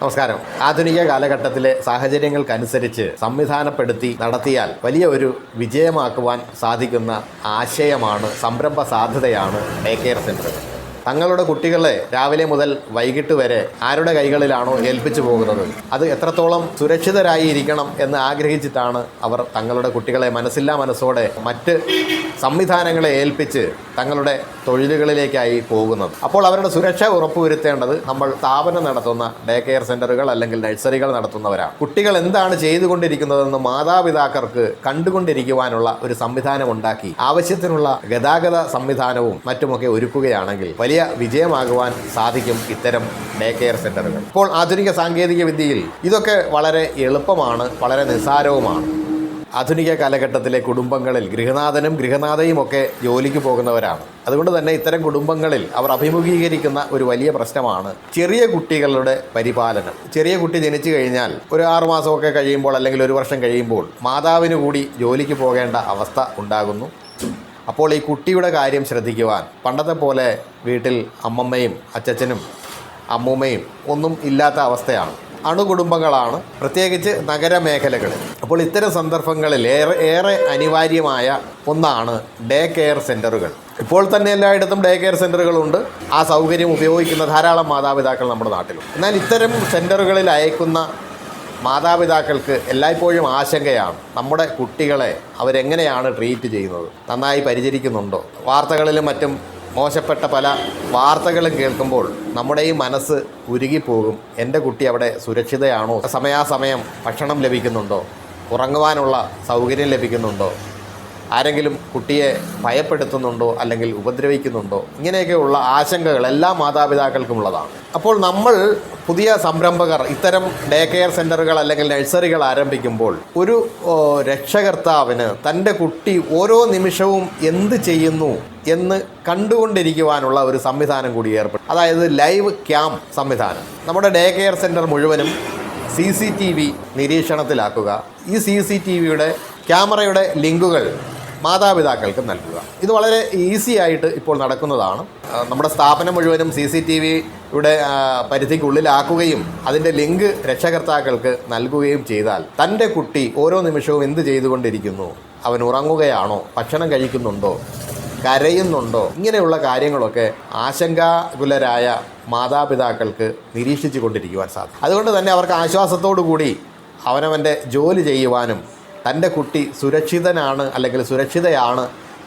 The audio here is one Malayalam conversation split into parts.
നമസ്കാരം. ആധുനിക കാലഘട്ടത്തിലെ സാഹചര്യങ്ങൾക്കനുസരിച്ച് സംവിധാനപ്പെടുത്തി നടത്തിയാൽ വലിയ ഒരു വിജയമാക്കുവാൻ സാധിക്കുന്ന ആശയമാണ് സംരംഭ സാധ്യതയാണ് ഡേ കെയർ സെന്ററുകൾ തങ്ങളുടെ കുട്ടികളെ രാവിലെ മുതൽ വൈകിട്ട് വരെ ആരുടെ കൈകളിലാണോ ഏൽപ്പിച്ചു പോകുന്നത്? അത് എത്രത്തോളം സുരക്ഷിതരായി ഇരിക്കണം എന്ന് ആഗ്രഹിച്ചിട്ടാണ് അവർ തങ്ങളുടെ കുട്ടികളെ മനസ്സില്ലാ മനസ്സോടെ മറ്റ് സംവിധാനങ്ങളെ ഏൽപ്പിച്ച് തങ്ങളുടെ തൊഴിലുകളിലേക്കായി പോകുന്നത്. അപ്പോൾ അവരുടെ സുരക്ഷ ഉറപ്പുവരുത്തേണ്ടത് നമ്മൾ സ്ഥാപനം നടത്തുന്ന ഡേ കെയർ സെന്ററുകൾ അല്ലെങ്കിൽ നഴ്സറികൾ നടത്തുന്നവരാണ്. കുട്ടികൾ എന്താണ് ചെയ്തുകൊണ്ടിരിക്കുന്നതെന്ന് മാതാപിതാക്കൾക്ക് കണ്ടുകൊണ്ടിരിക്കുവാനുള്ള ഒരു സംവിധാനം ഉണ്ടാക്കി ആവശ്യത്തിനുള്ള ഗതാഗത സംവിധാനവും മറ്റുമൊക്കെ ഒരുക്കുകയാണെങ്കിൽ വലിയ വിജയമാകുവാൻ സാധിക്കും ഇത്തരം ഡേ കെയർ സെന്ററുകൾ ഇപ്പോൾ ആധുനിക സാങ്കേതിക വിദ്യയിൽ ഇതൊക്കെ വളരെ എളുപ്പമാണ് വളരെ നിസ്സാരവുമാണ്. ആധുനിക കാലഘട്ടത്തിലെ കുടുംബങ്ങളിൽ ഗൃഹനാഥനും ഗൃഹനാഥയും ഒക്കെ ജോലിക്ക് പോകുന്നവരാണ്. അതുകൊണ്ട് തന്നെ ഇത്തരം കുടുംബങ്ങളിൽ അവർ അഭിമുഖീകരിക്കുന്ന ഒരു വലിയ പ്രശ്നമാണ് ചെറിയ കുട്ടികളുടെ പരിപാലനം. ചെറിയ കുട്ടി ജനിച്ചു കഴിഞ്ഞാൽ ഒരു ആറുമാസമൊക്കെ കഴിയുമ്പോൾ അല്ലെങ്കിൽ ഒരു വർഷം കഴിയുമ്പോൾ മാതാവിന് കൂടി ജോലിക്ക് പോകേണ്ട അവസ്ഥ ഉണ്ടാകുന്നു. അപ്പോൾ ഈ കുട്ടിയുടെ കാര്യം ശ്രദ്ധിക്കുവാൻ പണ്ടത്തെ പോലെ വീട്ടിൽ അമ്മമ്മയും അച്ചച്ചനും അമ്മൂമ്മയും ഒന്നും ഇല്ലാത്ത അവസ്ഥയാണ്. അണുകുടുംബങ്ങളാണ് പ്രത്യേകിച്ച് നഗരമേഖലകളിൽ. അപ്പോൾ ഇത്തരം സന്ദർഭങ്ങളിൽ ഏറെ ഏറെ അനിവാര്യമായ ഒന്നാണ് ഡേ കെയർ സെന്ററുകൾ ഇപ്പോൾ തന്നെ എല്ലായിടത്തും ഡേ കെയർ സെന്ററുകളുണ്ട് ആ സൗകര്യം ഉപയോഗിക്കുന്ന ധാരാളം മാതാപിതാക്കൾ നമ്മുടെ നാട്ടിലുണ്ട്. എന്നാൽ ഇത്തരം സെന്ററുകളിൽ അയക്കുന്ന മാതാപിതാക്കൾക്ക് എല്ലായ്പ്പോഴും ആശങ്കയാണ്. നമ്മുടെ കുട്ടികളെ അവരെങ്ങനെയാണ് ട്രീറ്റ് ചെയ്യുന്നത്? നന്നായി പരിചരിക്കുന്നുണ്ടോ? വാർത്തകളിലും മറ്റും മോശപ്പെട്ട പല വാർത്തകളും കേൾക്കുമ്പോൾ നമ്മുടെ ഈ മനസ്സ് ഉരുകിപ്പോകും. എന്റെ കുട്ടി അവിടെ സുരക്ഷിതയാണോ? സമയാസമയം ഭക്ഷണം ലഭിക്കുന്നുണ്ടോ? ഉറങ്ങുവാനുള്ള സൗകര്യം ലഭിക്കുന്നുണ്ടോ? ആരെങ്കിലും കുട്ടിയെ ഭയപ്പെടുത്തുന്നുണ്ടോ അല്ലെങ്കിൽ ഉപദ്രവിക്കുന്നുണ്ടോ ഇങ്ങനെയൊക്കെയുള്ള ആശങ്കകൾ എല്ലാ മാതാപിതാക്കൾക്കും ഉള്ളതാണ്. അപ്പോൾ നമ്മൾ പുതിയ സംരംഭകർ ഇത്തരം ഡേ കെയർ സെന്ററുകൾ അല്ലെങ്കിൽ നഴ്സറികൾ ആരംഭിക്കുമ്പോൾ ഒരു രക്ഷകർത്താവിന് തന്റെ കുട്ടി ഓരോ നിമിഷവും എന്ത് ചെയ്യുന്നു എന്ന് കണ്ടുകൊണ്ടിരിക്കുവാനുള്ള ഒരു സംവിധാനം കൂടി ഏർപ്പെടും അതായത് ലൈവ് ക്യാം സംവിധാനം. നമ്മുടെ ഡേ കെയർ സെന്റർ മുഴുവനും സി സി ടി വി നിരീക്ഷണത്തിലാക്കുക. ഈ സി സി ടി വിയുടെ ക്യാമറയുടെ ലിങ്കുകൾ മാതാപിതാക്കൾക്ക് നൽകുക. ഇത് വളരെ ഈസി ആയിട്ട് ഇപ്പോൾ നടക്കുന്നതാണ്. നമ്മുടെ സ്ഥാപനം മുഴുവനും സി സി ടി വിയുടെ പരിധിക്കുള്ളിലാക്കുകയും അതിന്റെ ലിങ്ക് രക്ഷകർത്താക്കൾക്ക് നൽകുകയും ചെയ്താൽ തന്റെ കുട്ടി ഓരോ നിമിഷവും എന്ത് ചെയ്തുകൊണ്ടിരിക്കുന്നു? അവൻ ഉറങ്ങുകയാണോ? ഭക്ഷണം കഴിക്കുന്നുണ്ടോ? കരയുന്നുണ്ടോ? ഇങ്ങനെയുള്ള കാര്യങ്ങളൊക്കെ ആശങ്കാകുലരായ മാതാപിതാക്കൾക്ക് നിരീക്ഷിച്ചു കൊണ്ടിരിക്കുവാൻ സാധിക്കും. അതുകൊണ്ട് തന്നെ അവർക്ക് ആശ്വാസത്തോടു കൂടി അവനവന്റെ ജോലി ചെയ്യുവാനും തന്റെ കുട്ടി സുരക്ഷിതനാണ് അല്ലെങ്കിൽ സുരക്ഷിതയാണ്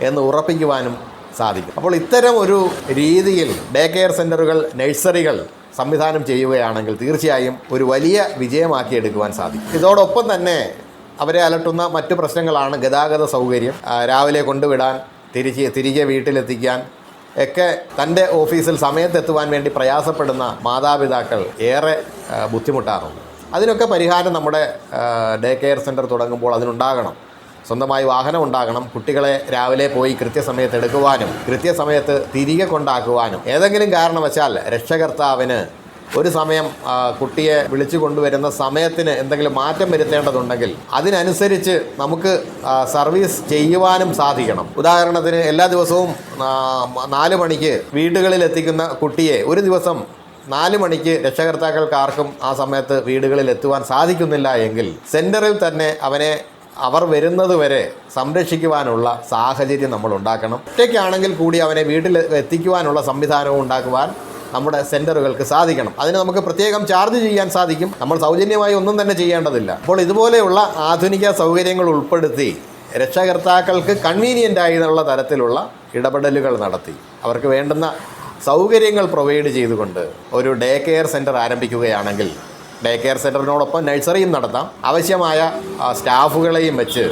എന്ന് ഉറപ്പിക്കുവാനും സാധിക്കും. അപ്പോൾ ഇത്തരം ഒരു രീതിയിൽ ഡേ കെയർ സെന്ററുകൾ നഴ്സറികൾ സംവിധാനം ചെയ്യുകയാണെങ്കിൽ തീർച്ചയായും ഒരു വലിയ വിജയമാക്കി എടുക്കുവാൻ സാധിക്കും. ഇതോടൊപ്പം തന്നെ അവരെ അലട്ടുന്ന മറ്റു പ്രശ്നങ്ങളാണ് ഗതാഗത സൗകര്യം രാവിലെ കൊണ്ടുവിടാൻ തിരിച്ച് തിരികെ വീട്ടിലെത്തിക്കാൻ ഒക്കെ തന്റെ ഓഫീസിൽ സമയത്തെത്തുവാൻ വേണ്ടി പ്രയാസപ്പെടുന്ന മാതാപിതാക്കൾ ഏറെ ബുദ്ധിമുട്ടാറുണ്ട്. അതിനൊക്കെ പരിഹാരം നമ്മുടെ ഡേ കെയർ സെന്റർ തുടങ്ങുമ്പോൾ അതിനുണ്ടാകണം. സ്വന്തമായി വാഹനം ഉണ്ടാകണം. കുട്ടികളെ രാവിലെ പോയി കൃത്യസമയത്ത് എടുക്കുവാനും കൃത്യസമയത്ത് തിരികെ കൊണ്ടാക്കുവാനും. ഏതെങ്കിലും കാരണവശാൽ രക്ഷകർത്താവിന് ഒരു സമയം കുട്ടിയെ വിളിച്ചു കൊണ്ടുവരുന്ന സമയത്തിന് എന്തെങ്കിലും മാറ്റം വരുത്തേണ്ടതുണ്ടെങ്കിൽ അതിനനുസരിച്ച് നമുക്ക് സർവീസ് ചെയ്യുവാനും സാധിക്കണം. ഉദാഹരണത്തിന് എല്ലാ ദിവസവും നാല് മണിക്ക് വീടുകളിൽ എത്തിക്കുന്ന കുട്ടിയെ ഒരു ദിവസം നാല് മണിക്ക് രക്ഷകർത്താക്കൾക്ക് ആർക്കും ആ സമയത്ത് വീടുകളിൽ എത്തുവാൻ സാധിക്കുന്നില്ല എങ്കിൽ സെന്ററിൽ തന്നെ അവനെ അവർ വരുന്നതുവരെ സംരക്ഷിക്കുവാനുള്ള സാഹചര്യം നമ്മൾ ഉണ്ടാക്കണം. ഒറ്റയ്ക്കാണെങ്കിൽ കൂടി അവനെ വീട്ടിൽ എത്തിക്കുവാനുള്ള സംവിധാനവും ഉണ്ടാക്കുവാൻ നമ്മുടെ സെന്ററുകൾക്ക് സാധിക്കണം. അതിന് നമുക്ക് പ്രത്യേകം ചാർജ് ചെയ്യാൻ സാധിക്കും. നമ്മൾ സൗജന്യമായി ഒന്നും തന്നെ ചെയ്യേണ്ടതില്ല. അപ്പോൾ ഇതുപോലെയുള്ള ആധുനിക സൗകര്യങ്ങൾ ഉൾപ്പെടുത്തി രക്ഷകർത്താക്കൾക്ക് കൺവീനിയന്റ് ആയിരുന്നുള്ള തരത്തിലുള്ള ഇടപെടലുകൾ നടത്തി. അവർക്ക് വേണ്ടുന്ന സൗകര്യങ്ങൾ പ്രൊവൈഡ് ചെയ്തുകൊണ്ട് ഒരു ഡേ കെയർ സെന്റർ ആരംഭിക്കുകയാണെങ്കിൽ ഡേ കെയർ സെന്ററിനോടൊപ്പം നഴ്സറിയും നടത്താം. ആവശ്യമായ സ്റ്റാഫുകളെയും വെച്ച്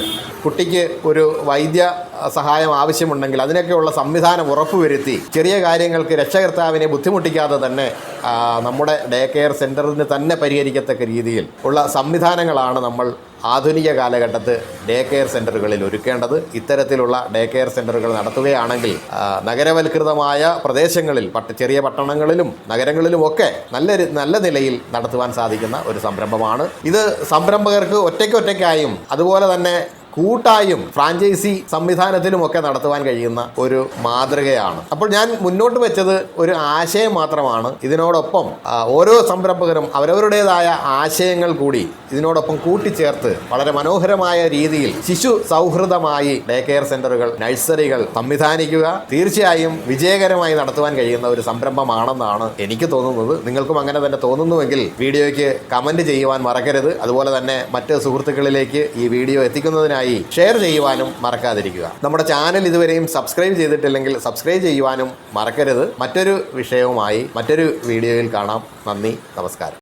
കുട്ടിക്ക് ഒരു വൈദ്യ സഹായം ആവശ്യമുണ്ടെങ്കിൽ അതിനൊക്കെയുള്ള സംവിധാനം ഉറപ്പുവരുത്തി ചെറിയ കാര്യങ്ങൾക്ക് രക്ഷകർത്താവിനെ ബുദ്ധിമുട്ടിക്കാതെ തന്നെ നമ്മുടെ ഡേ കെയർ സെന്ററിന് തന്നെ പരിഹരിക്കത്തക്ക രീതിയിൽ ഉള്ള സംവിധാനങ്ങളാണ് നമ്മൾ ആധുനിക കാലഘട്ടത്ത് ഡേ കെയർ സെന്ററുകളിൽ ഒരുക്കേണ്ടത് ഇത്തരത്തിലുള്ള ഡേ കെയർ സെന്ററുകൾ നടത്തുകയാണെങ്കിൽ നഗരവൽകൃതമായ പ്രദേശങ്ങളിൽ പട്ട ചെറിയ പട്ടണങ്ങളിലും നഗരങ്ങളിലും ഒക്കെ നല്ല നല്ല നിലയിൽ നടത്തുവാൻ സാധിക്കുന്ന ഒരു സംരംഭമാണ്. ഇത് സംരംഭകർക്ക് ഒറ്റയ്ക്കൊറ്റയ്ക്കായും അതുപോലെ തന്നെ കൂട്ടായും ഫ്രാഞ്ചൈസി സംവിധാനത്തിലും ഒക്കെ നടത്തുവാൻ കഴിയുന്ന ഒരു മാതൃകയാണ്. അപ്പോൾ ഞാൻ മുന്നോട്ട് വെച്ചത് ഒരു ആശയം മാത്രമാണ്. ഇതിനോടൊപ്പം ഓരോ സംരംഭകരും അവരവരുടേതായ ആശയങ്ങൾ കൂടി ഇതിനോടൊപ്പം കൂട്ടിച്ചേർത്ത് വളരെ മനോഹരമായ രീതിയിൽ ശിശു സൗഹൃദമായി ഡേ കെയർ സെന്ററുകൾ നഴ്സറികൾ സംവിധാനിക്കുക. തീർച്ചയായും വിജയകരമായി നടത്തുവാൻ കഴിയുന്ന ഒരു സംരംഭമാണെന്നാണ് എനിക്ക് തോന്നുന്നത്. നിങ്ങൾക്കും അങ്ങനെ തന്നെ തോന്നുന്നുവെങ്കിൽ വീഡിയോയ്ക്ക് കമന്റ് ചെയ്യുവാൻ മറക്കരുത്. അതുപോലെ തന്നെ മറ്റ് സുഹൃത്തുക്കളിലേക്ക് ഈ വീഡിയോ എത്തിക്കുന്നതിനായി ഷെയർ ചെയ്യുവാനും മറക്കാതിരിക്കുക. നമ്മുടെ ചാനൽ ഇതുവരെയും സബ്സ്ക്രൈബ് ചെയ്തിട്ടില്ലെങ്കിൽ സബ്സ്ക്രൈബ് ചെയ്യുവാനും മറക്കരുത്. മറ്റൊരു വിഷയവുമായി മറ്റൊരു വീഡിയോയിൽ കാണാം. നന്ദി. നമസ്കാരം.